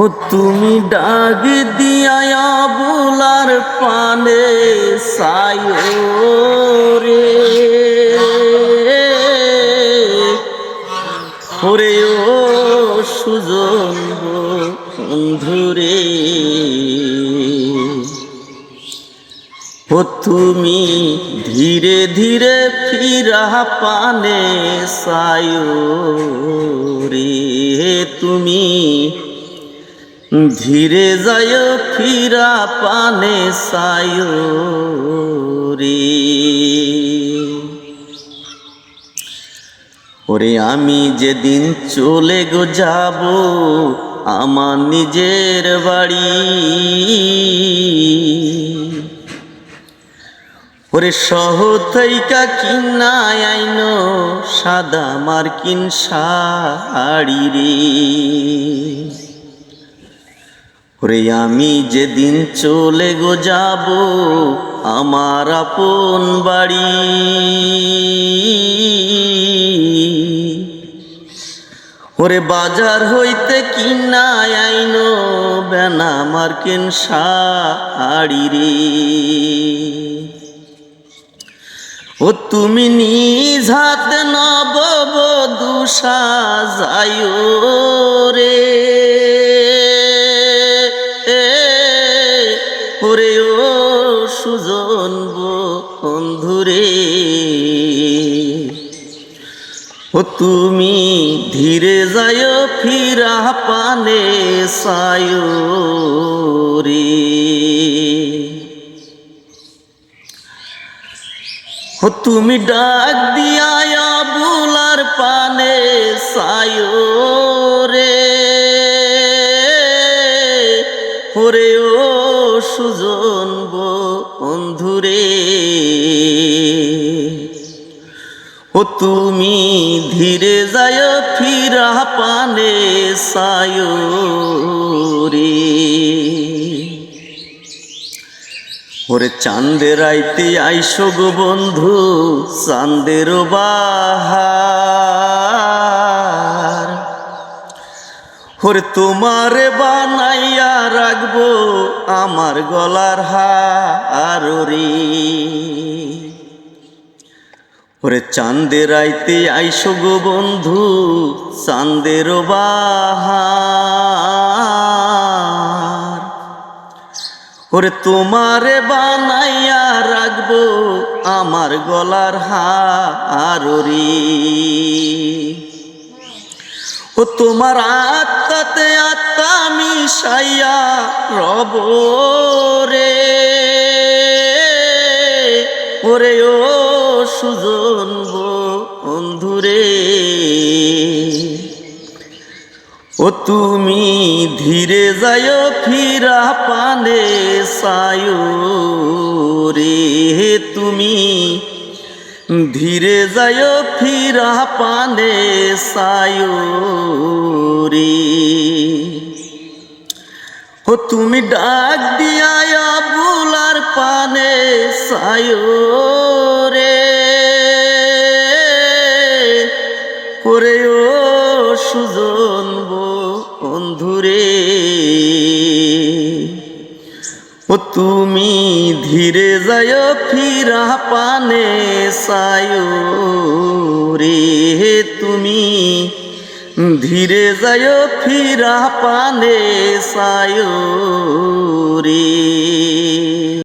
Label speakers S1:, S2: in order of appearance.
S1: ও তুমি ডাক দিয়া বুলার পানে সায়রে ওরে ও সুজন বন্ধুরে। ও তুমি ধীরে ধীরে ফিরা পানে সায়ো রে তুমি ধীরে যায় ফিরা পানে সায়ো রে ওরে আমি যেদিন চলে গো যাব, আমার নিজের বাড়ি। ওরে সহ সহতৈকা কিনা আইনো, সাদা মার্কিন শাড়ি রে। ওরে আমি যেদিন চলে গো যাব, আমার আপন বাড়ি। ওরে বাজার হইতে কিনা আইনো, বেনা মার্কিন শাড়ি রে। ও তুমি নিজ হাতে নববধূ সাজায়ো রে। ওরে ও সুজন বন্ধুরে। ও তুমি ধীরে যায় ফিরা পানে সায়ো রে। তুমি ডাক দিয়া বুলার পানে সায়ো রে। ওরে ও সুজন বন্ধুরে ও তুমি ধীরে যায় ফিরা পানে সায়ো রে। ওরে চাঁদের আইতে আইসো গো বন্ধু, চাঁদের বাহার। ওরে তোমারে বানাইয়া রাখব আমার গলার হার রে ওরে চাঁদের আইতে আইসো গো বন্ধু, চাঁদের বাহার। ওরে তোমারে বানাইয়া রাখব আমার গলার হার ও তোমার আত্মাতে আত্মা মিশাইয়া রব রে। ওরে ও সুজন বন্ধুরে। ও তুমি ধীরে যায় ফিরা পানে সায়ো রে। তুমি ধীরে যায় ফিরা পানে সায়ো রে। ও তুমি ডাক দিয়া বুলার পানে সায়ো রে। ওরে ও সুজন বন্ধুরে। ও তুমি ধীরে যায় ফিরা পানে সায়ো রে তুমি ধীরে যায় ফিরা পানে সায়ো রে